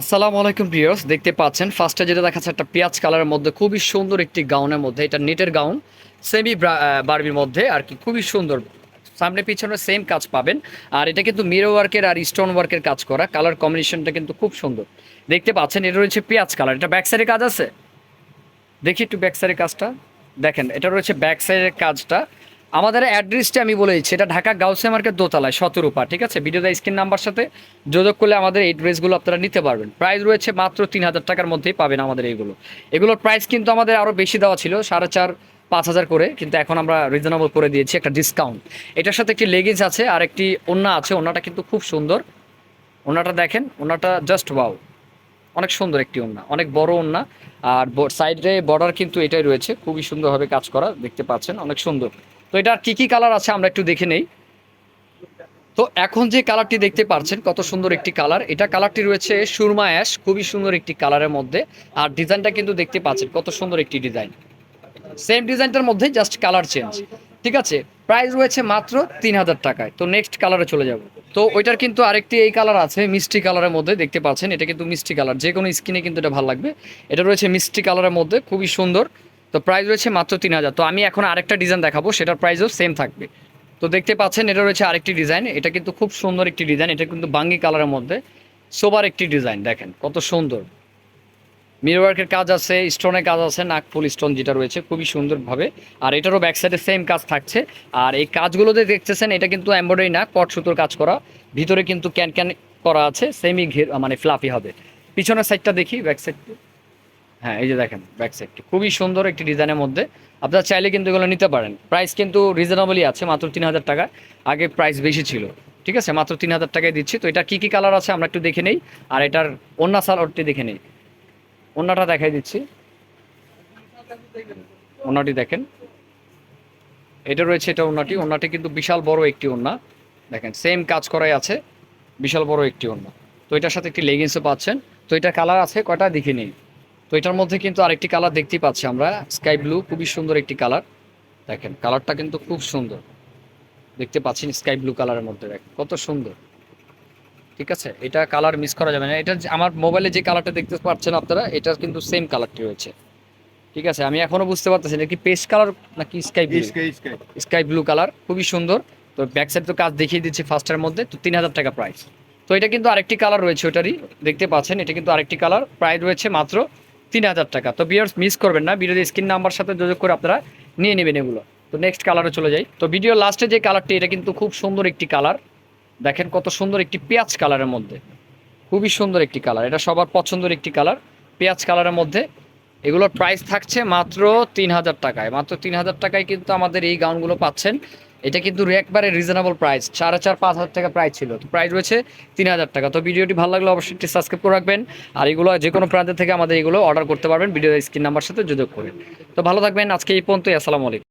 আসসালামু আলাইকুম প্রিয়স দেখতে পাচ্ছেন ফার্স্টে যেটা দেখাচ্ছে একটা পেঁয়াজ কালারের মধ্যে, খুবই সুন্দর একটি গাউনের মধ্যে, এটা নেটের গাউন, সেমি বারবির মধ্যে, আর কি খুবই সুন্দর। সামনে পিছনে সেম কাজ পাবেন, আর এটা কিন্তু মিরো ওয়ার্কের আর স্টোন ওয়ার্কের কাজ করা কালার কম্বিনেশনটা কিন্তু খুব সুন্দর। দেখতে পাচ্ছেন এটা রয়েছে পেঁয়াজ কালার, এটা ব্যাক সাইডে কাজ আছে? দেখি একটু ব্যাক সাইডের কাজটা, দেখেন, এটা রয়েছে ব্যাক সাইডের কাজটা আমাদের অ্যাড্রেসটা আমি বলে দিচ্ছি। এটা ঢাকা গাউসে মার্কেট দোতলায় সতেরোপা ঠিক আছে? ভিডিওতে স্ক্রিন নাম্বার সাথে যোগাযোগ করলে আমাদের এই ড্রেসগুলো আপনারা নিতে পারবেন। প্রাইস রয়েছে মাত্র তিন হাজার টাকার মধ্যেই পাবেন আমাদের এইগুলো। এগুলোর প্রাইস কিন্তু আমাদের আরও বেশি দেওয়া ছিল, সাড়ে চার, পাঁচ হাজার করে, কিন্তু এখন আমরা রিজনেবল করে দিয়েছি একটা ডিসকাউন্ট এটার সাথে একটি লেগিংস আছে আর একটি ওন্না আছে ওন্নাটা কিন্তু খুব সুন্দর। ওন্নাটা দেখেন ওন্নাটা জাস্ট ওয়াও অনেক সুন্দর একটি ওন্না অনেক বড় ওন্না আর সাইডে বর্ডার কিন্তু এটাই রয়েছে, খুবই সুন্দরভাবে কাজ করা, দেখতে পাচ্ছেন, অনেক সুন্দর। তো এটার কি কি কালার আছে আমরা একটু দেখে নেই। তো এখন যে কালারটি দেখতে পাচ্ছেন কত সুন্দর একটি কালার এটা কালারটি রয়েছে সুরমা অ্যাশ খুবই সুন্দর একটি কালারের মধ্যে। আর ডিজাইনটা কিন্তু দেখতে পাচ্ছেন, কত সুন্দর একটি ডিজাইন সেম ডিজাইনটার মধ্যে জাস্ট কালার চেঞ্জ ঠিক আছে? প্রাইস রয়েছে মাত্র তিন হাজার টাকায়। তো নেক্সট কালারে চলে যাব। তো ওইটার কিন্তু আরেকটি এই কালার আছে, মিষ্টি কালারের মধ্যে, দেখতে পাচ্ছেন, এটা কিন্তু মিষ্টি কালার যে কোনো স্কিনে কিন্তু এটা ভালো লাগবে। এটা রয়েছে মিষ্টি কালারের মধ্যে, খুবই সুন্দর। তো প্রাইস রয়েছে মাত্র তিন হাজার। তো আমি এখন আরেকটা ডিজাইন দেখাবো, সেটার প্রাইসও সেম থাকবে। তো দেখতে পাচ্ছেন, এটা রয়েছে আরেকটি ডিজাইন এটা কিন্তু খুব সুন্দর একটি ডিজাইন এটা কিন্তু বাঙ্গি কালারের মধ্যে। সোবার একটি ডিজাইন দেখেন, কত সুন্দর। মিরওয়ার্কের কাজ আছে স্টোনের কাজ আছে নাকফুল স্টোন যেটা রয়েছে, খুবই সুন্দরভাবে। আর এটারও ব্যাক সাইডে সেম কাজ থাকছে। আর এই কাজগুলোতে দেখতেছেন, এটা কিন্তু এমব্রয়ডারি না কট সুতোর কাজ করা। ভিতরে কিন্তু ক্যান ক্যান করা আছে সেমি ঘের মানে ফ্লাফি হবে। পিছনের সাইডটা দেখি ব্যাক সাইডটি হ্যাঁ এই যে দেখেন ব্যাক সাইডটি খুবই সুন্দর একটি ডিজাইনের মধ্যে। আপনারা চাইলে কিন্তু এগুলো নিতে পারেন। প্রাইস কিন্তু রিজনেবলই আছে, মাত্র তিন হাজার টাকা আগে প্রাইস বেশি ছিল। ঠিক আছে? মাত্র তিন হাজার টাকায় দিচ্ছি। তো এটা কী কী কালার আছে আমরা একটু দেখে নেই। আর এটার অন্য সালোয়ারটি দেখে নেই। অন্যটা দেখাই দিচ্ছি। ওনাটি দেখেন। এটা রয়েছে এটা ওনাটি ওনাটি কিন্তু বিশাল বড় একটি ওন্না দেখেন সেম কাজ করাই আছে। বিশাল বড় একটি ওন্না তো এটার সাথে একটি লেগিংসও পাচ্ছেন। তো এটা কালার আছে, কয়টা দেখে নেই তো এটার মধ্যে কিন্তু আরেকটি কালার দেখতেই পাচ্ছি আমরা। স্কাই ব্লু খুবই সুন্দর একটি কালার দেখেন কালারটা কিন্তু খুব সুন্দর। দেখতে পাচ্ছেন স্কাই ব্লু কালারের মধ্যে। দেখেন, কত সুন্দর। ঠিক আছে? এটা কালার মিস করা যাবে না। এটা যে- আমার মোবাইলে যে কালারটা দেখতে পাচ্ছেন আপনারা এটা কিন্তু সেম কালারটি রয়েছে। ঠিক আছে? আমি এখনও বুঝতে পারতেছি এটা কি পেস্ট কালার নাকি sky blue sky sky sky blue colour খুবই সুন্দর। তো ব্যাক সাইড তো কাজ দেখিয়ে দিচ্ছি ফার্স্টের মধ্যে তো তিন হাজার টাকা প্রাইস তো এটা কিন্তু আরেকটি কালার রয়েছে ওটারই দেখতে পাচ্ছেন এটা কিন্তু আরেকটি কালার প্রাইস রয়েছে মাত্র তিন হাজার টাকা। তো বিয়ার্স মিস করবেন না ভিডিওর স্ক্রিন নাম্বার সাথে যোগাযোগ করে আপনারা নিয়ে নেবেন এগুলো। তো নেক্সট কালারে চলে যাই। তো ভিডিও লাস্টে যে কালারটি এটা কিন্তু খুব সুন্দর একটি কালার দেখেন কত সুন্দর একটি পেঁয়াজ কালারের মধ্যে। খুবই সুন্দর একটি কালার। এটা সবার পছন্দের একটি কালার। পেঁয়াজ কালারের মধ্যে। এগুলোর প্রাইস থাকছে মাত্র তিন হাজার টাকায়। মাত্র তিন হাজার টাকায় কিন্তু আমাদের এই গাউনগুলো পাচ্ছেন। এটা কিন্তু একবারে রিজনেবল প্রাইস সাড়ে চার, পাঁচ হাজার টাকা প্রাইস ছিল। তো প্রাইস রয়েছে তিন হাজার টাকা। তো ভিডিওটি ভালো লাগলে অবশ্যই একটি সাবস্ক্রাইব করে রাখবেন। আর এগুলো যে কোনো প্রান্ত থেকে আমাদের এগুলো অর্ডার করতে পারবেন। ভিডিও স্ক্রিন নাম্বার সাথে যোগাযোগ করে তো ভালো থাকবেন। আজকে এই পর্যন্তই। আসসালামু আলাইকুম।